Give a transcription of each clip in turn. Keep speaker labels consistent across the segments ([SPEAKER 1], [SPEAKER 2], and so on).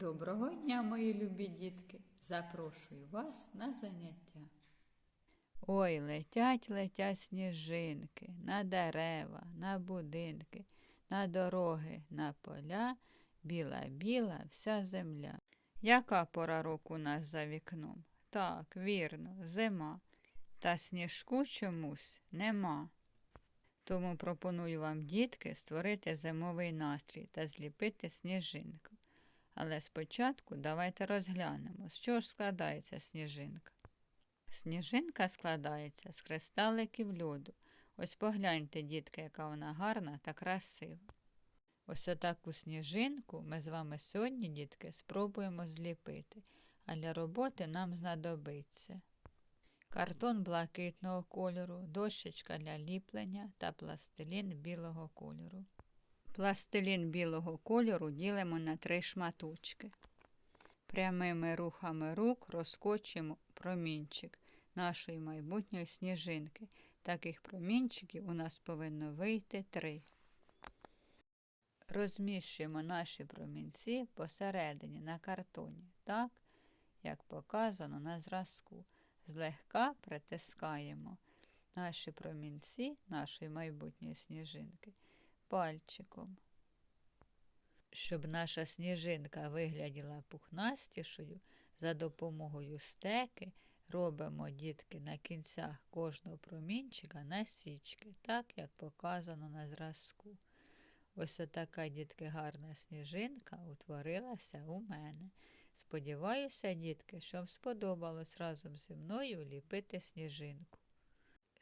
[SPEAKER 1] Доброго дня, мої любі дітки! Запрошую вас на заняття. Ой, летять, летять сніжинки на дерева, на будинки, на дороги, на поля, біла-біла вся земля. Яка пора року у нас за вікном? Так, вірно, зима. Та сніжку чомусь нема. Тому пропоную вам, дітки, створити зимовий настрій та зліпити сніжинку. Але спочатку давайте розглянемо, з чого ж складається сніжинка. Сніжинка складається з кристаликів льоду. Ось погляньте, дітки, яка вона гарна та красива. Ось отаку сніжинку ми з вами сьогодні, дітки, спробуємо зліпити, а для роботи нам знадобиться картон блакитного кольору, дощечка для ліплення та пластилін білого кольору. Пластилін білого кольору ділимо на три шматочки. Прямими рухами рук розкочуємо промінчик нашої майбутньої сніжинки. Таких промінчиків у нас повинно вийти три. Розміщуємо наші промінці посередині на картоні, так, як показано на зразку. Злегка притискаємо наші промінці нашої майбутньої сніжинки пальчиком. Щоб наша сніжинка вигляділа пухнастішою, за допомогою стеки робимо дітки на кінцях кожного промінчика насічки, так як показано на зразку. Ось отака дітки гарна сніжинка утворилася у мене. Сподіваюся, дітки, що вам сподобалось разом зі мною ліпити сніжинку,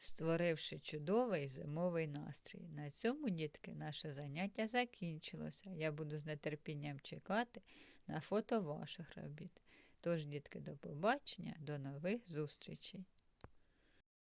[SPEAKER 1] створивши чудовий зимовий настрій. На цьому, дітки, наше заняття закінчилося. Я буду з нетерпінням чекати на фото ваших робіт. Тож, дітки, до побачення, до нових зустрічей!